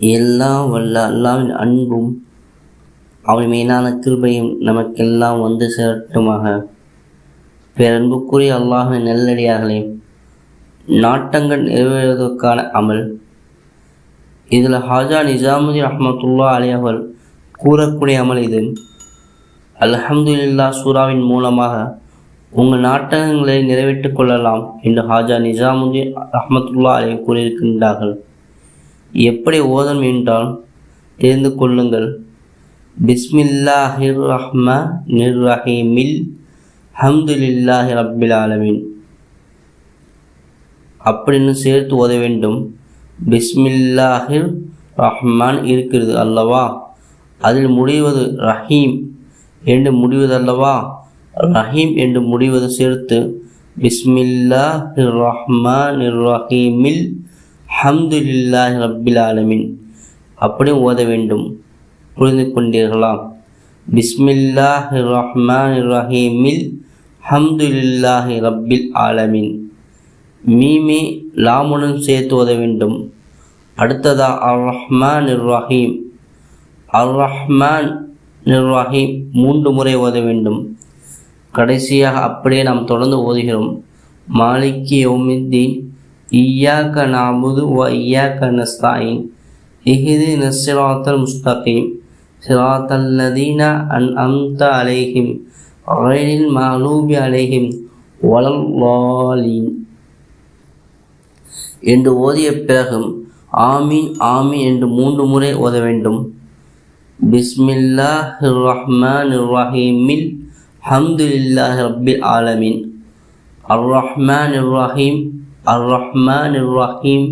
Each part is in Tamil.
எல்லாம் வல்ல அல்லாவின் அன்பும் அவன் மீதான கிருபையும் நமக்கெல்லாம் வந்து சேரட்டுமாக. பேரன்புக்குரிய அல்லாஹின் நெல்லடியார்களே நாட்டங்கள் நிறைவேறுவதற்கான அமல். இதில் ஹாஜா நிஜாமுதீன் அஹமத்துல்லா அலி அவர்கள் கூறக்கூடிய அமல் இது. அல்ஹம்துல்லா சூராவின் மூலமாக உங்கள் நாட்டகங்களை நிறைவேற்றிக் கொள்ளலாம் என்று ஹாஜா நிஜாமுதீன் அஹமத்துல்லா அலி கூறியிருக்கின்றார்கள். எப்படி ஓதம் என்றால் தெரிந்து கொள்ளுங்கள். பிஸ்மில்லாஹிர் ரஹ்மா நிர் ரஹீமில் ஹம்துலில்லாஹி ரப்பில் ஆலமின். அப்படின்னு சேர்த்து ஓத வேண்டும். பிஸ்மில்லாஹிர் ரஹ்மான் இருக்கிறது அல்லவா? அதில் முடிவது ரஹீம் என்று முடிவது அல்லவா? ரஹீம் என்று முடிவது சேர்த்து பிஸ்மில்லாஹிர் ரஹ்மான் ரஹீமில் ஹம்துலில்லாஹி ரப்பில் ஆலமின். அப்படி ஓத வேண்டும். புரிந்து கொண்டீர்களா பிஸ்மில்லாஹ் ரஹ்மான் ரஹீமில் ஹம்துலில்லாஹி ரப்பில் ஆலமின். மீமே லாமுடன் சேர்த்து ஓத வேண்டும். அடுத்ததா அர் ரஹ்மான் ரஹீம். அர் ரஹ்மான் ரஹீம் மூன்று முறை ஓத வேண்டும். கடைசியாக அப்படியே நாம் தொடர்ந்து ஓதுகிறோம். மாலிக்கி யௌமித்தீன் இய்யாக்க நாபுது வ இய்யாக்க நஸ்தாயின் இஹிதி நஸ்ராத்தல் முஸ்தகீம் சிராத்தல்லதீன அன் அம்த அலைஹிம் غير மகலூபி அலைஹிம் வலல்லாலீன் என்று ஓதிய பிறகும் ஆமீன் ஆமீன் என்று மூன்று முறை ஓத வேண்டும் பிஸ்மில்லாஹ் ரஹ்மான் ரஹீமில் ஹம்துலில்லாஹ் ரப்பில் ஆலமீன் அர் ரஹ்மான் ரஹீம் அர் ரஹ்மான் ரஹீம்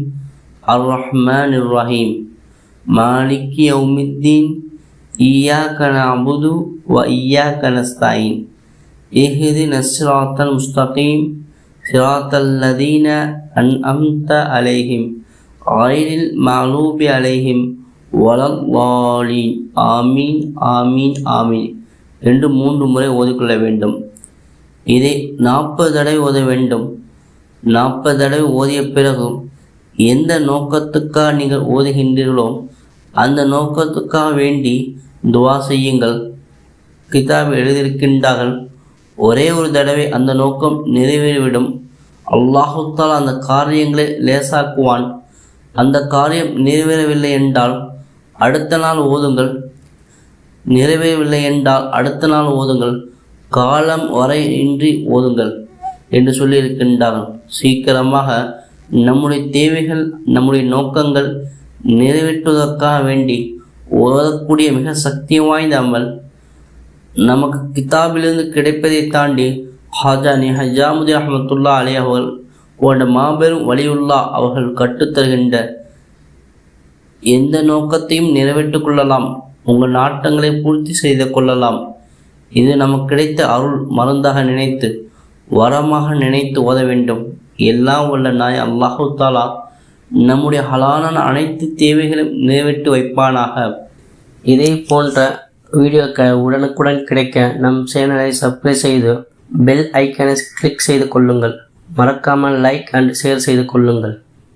அர் ரஹ்மான் ரஹீம் மாலிக் யௌமித்தீன் ஈயாக்க நபுது வ ஈயாக்க நஸ்தாயின் இஹ்தின சிராத்தல் முஸ்தகீம் சிராத்தல் லதீன அன் அம்த அலைஹிம் ஆயிரில் மாலூபி அலைஹிம் வலவாலி ஆமீன் ஆமீன் ஆமீன் என்று மூன்று முறை ஓதிக்கொள்ள வேண்டும். இதை நாற்பது தடவை ஓத வேண்டும். நாற்பது தடவை ஓதிய பிறகும் எந்த நோக்கத்துக்காக நீங்கள் ஓதுகின்றீர்களோ அந்த நோக்கத்துக்காக வேண்டி துவா செய்யுங்கள். கிதாப் எழுதியிருக்கின்றார்கள் ஒரே ஒரு தடவை அந்த நோக்கம் நிறைவேறிவிடும். அல்லாஹுத்தால் அந்த காரியங்களை லேசாக்குவான். அந்த காரியம் நிறைவேறவில்லை என்றால் அடுத்த நாள் ஓதுங்கள். நிறைவேறவில்லை என்றால் அடுத்த நாள் ஓதுங்கள். காலம் வரை இன்றி ஓதுங்கள். என்று சொல்லியிருக்கின்றான். சீக்கிரமாக நம்முடைய தேவைகள் நம்முடைய நோக்கங்கள் நிறைவேற்றுவதற்காக வேண்டி ஓதக்கூடிய மிக சக்தி வாய்ந்த அமல் நமக்கு கிதாபிலிருந்து கிடைப்பதை தாண்டி ஹாஜானி ஹஜாமுதி அஹமத்துல்லா அலி அவர்கள் போன்ற மாபெரும் வலியுல்லா அவர்கள் கற்றுத்தருகின்ற எந்த நோக்கத்தையும் நிறைவேற்றிக் கொள்ளலாம் உங்கள் நாட்டங்களை பூர்த்தி செய்து கொள்ளலாம். இது நமக்கு கிடைத்த அருள் மருந்தாக நினைத்து வரமாக நினைத்து ஓத வேண்டும். எல்லாம் உள்ள நாய் அல்லாஹு தாலா நம்முடைய ஹலாலான அனைத்து தேவைகளையும் நிறைவேற்றி வைப்பானாக. இதே போன்ற வீடியோக்கள் உடனுக்குடன் கிடைக்க நம் சேனலை சப்ஸ்கிரைப் செய்து பெல் ஐக்கனை கிளிக் செய்து கொள்ளுங்கள். மறக்காமல் லைக் அண்ட் ஷேர் செய்து கொள்ளுங்கள்.